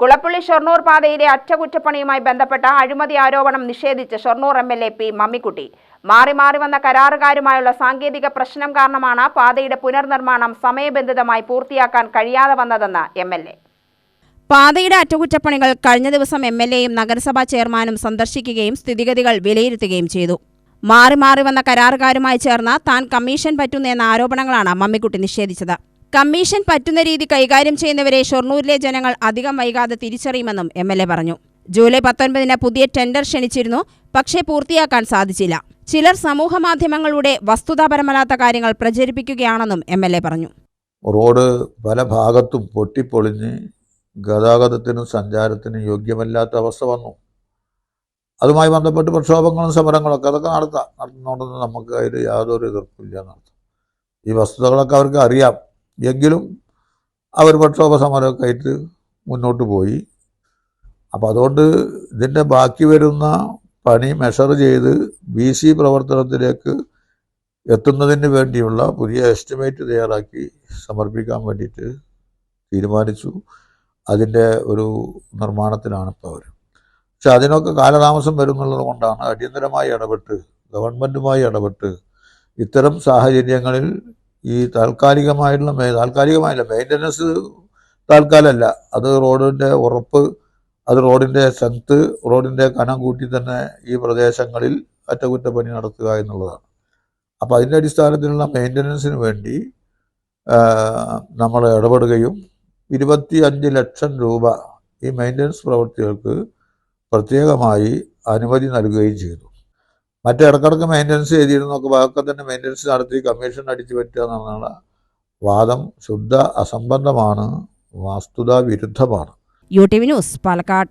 കുളപ്പള്ളി ഷൊർണൂർ പാതയിലെ അറ്റകുറ്റപ്പണിയുമായി ബന്ധപ്പെട്ട അഴിമതി ആരോപണം നിഷേധിച്ച് Shoranur M L A P Mammikutty. മാറി മാറി വന്ന കരാറുകാരുമായുള്ള സാങ്കേതിക പ്രശ്നം കാരണമാണ് പാതയുടെ പുനർനിർമ്മാണം സമയബന്ധിതമായി പൂർത്തിയാക്കാൻ കഴിയാതെ വന്നതെന്ന് എം എൽ എ. പാതയുടെ അറ്റകുറ്റപ്പണികൾ കഴിഞ്ഞ ദിവസം എം എൽ എയും നഗരസഭാ ചെയർമാനും സന്ദർശിക്കുകയും സ്ഥിതിഗതികൾ വിലയിരുത്തുകയും ചെയ്തു. മാറി മാറി വന്ന കരാറുകാരുമായി ചേർന്ന് താൻ കമ്മീഷൻ പറ്റുന്നു എന്ന ആരോപണങ്ങളാണ് മമ്മിക്കുട്ടി നിഷേധിച്ചത്. കമ്മീഷൻ പറ്റുന്ന രീതി കൈകാര്യം ചെയ്യുന്നവരെ ഷൊർണൂരിലെ ജനങ്ങൾ അധികം വൈകാതെ തിരിച്ചറിയുമെന്നും എം പറഞ്ഞു. ജൂലൈ പത്തൊൻപതിന് പുതിയ ടെൻഡർ ക്ഷണിച്ചിരുന്നു. പക്ഷേ പൂർത്തിയാക്കാൻ സാധിച്ചില്ല. ചിലർ സമൂഹമാധ്യമങ്ങളിലൂടെ വസ്തുതാപരമല്ലാത്ത കാര്യങ്ങൾ പ്രചരിപ്പിക്കുകയാണെന്നും എ പറഞ്ഞു. റോഡ് പല ഭാഗത്തും പൊട്ടിപ്പൊളിഞ്ഞ് ഗതാഗതത്തിനും സഞ്ചാരത്തിനും യോഗ്യമല്ലാത്ത അവസ്ഥ വന്നു. അതുമായി ബന്ധപ്പെട്ട് പ്രക്ഷോഭങ്ങളും സമരങ്ങളൊക്കെ അതൊക്കെ നടത്താം. നടത്തുന്നുണ്ടെന്ന് നമുക്ക് അതിൽ യാതൊരു എതിർപ്പില്ല നടത്താം ഈ വസ്തുതകളൊക്കെ അവർക്ക് അറിയാം. എങ്കിലും അവർ പ്രക്ഷോഭസമരമൊക്കെ ആയിട്ട് മുന്നോട്ട് പോയി. അപ്പോൾ അതുകൊണ്ട് ഇതിന്റെ ബാക്കി വരുന്ന പണി മെഷർ ചെയ്ത് ബി സി പ്രവർത്തനത്തിലേക്ക് എത്തുന്നതിന് വേണ്ടിയുള്ള പുതിയ എസ്റ്റിമേറ്റ് തയ്യാറാക്കി സമർപ്പിക്കാൻ വേണ്ടിയിട്ട് തീരുമാനിച്ചു. അതിന്റെ ഒരു നിർമ്മാണത്തിലാണ് ഇപ്പോൾ അവർ പക്ഷെ അതിനൊക്കെ കാലതാമസം വരുന്നുള്ളത് കൊണ്ടാണ് അടിയന്തരമായി ഇടപെട്ട് ഗവൺമെന്റുമായി ഇടപെട്ട് ഇത്തരം സാഹചര്യങ്ങളിൽ ഈ താൽക്കാലികമായിട്ടുള്ള താൽക്കാലികമായില്ല. മെയിന്റനൻസ് താൽക്കാലമല്ല. അത് റോഡിന്റെ ഉറപ്പ് അത് റോഡിന്റെ സ്ട്രെങ്ത്ത് റോഡിന്റെ കനം കൂട്ടി തന്നെ ഈ പ്രദേശങ്ങളിൽ അറ്റകുറ്റപ്പണി നടത്തുക എന്നുള്ളതാണ്. അപ്പോൾ അതിന്റെ അടിസ്ഥാനത്തിലുള്ള മെയിന്റനൻസിന് വേണ്ടി നമ്മൾ ഇടപെടുകയും ഇരുപത്തി അഞ്ച് ലക്ഷം രൂപ ഈ മെയിന്റനൻസ് പ്രവൃത്തികൾക്ക് പ്രത്യേകമായി അനുമതി നൽകുകയും ചെയ്തു. മറ്റേ ഇടക്കിടക്ക് മെയിന്റനൻസ് ചെയ്തിരുന്നൊക്കെ അതൊക്കെ തന്നെ മെയിന്റനൻസ് നടത്തി കമ്മീഷൻ അടിച്ചു പറ്റുക എന്നുള്ള വാദം ശുദ്ധ അസംബന്ധമാണ് വസ്തുതാ വിരുദ്ധമാണ്. U T V News Palakkad.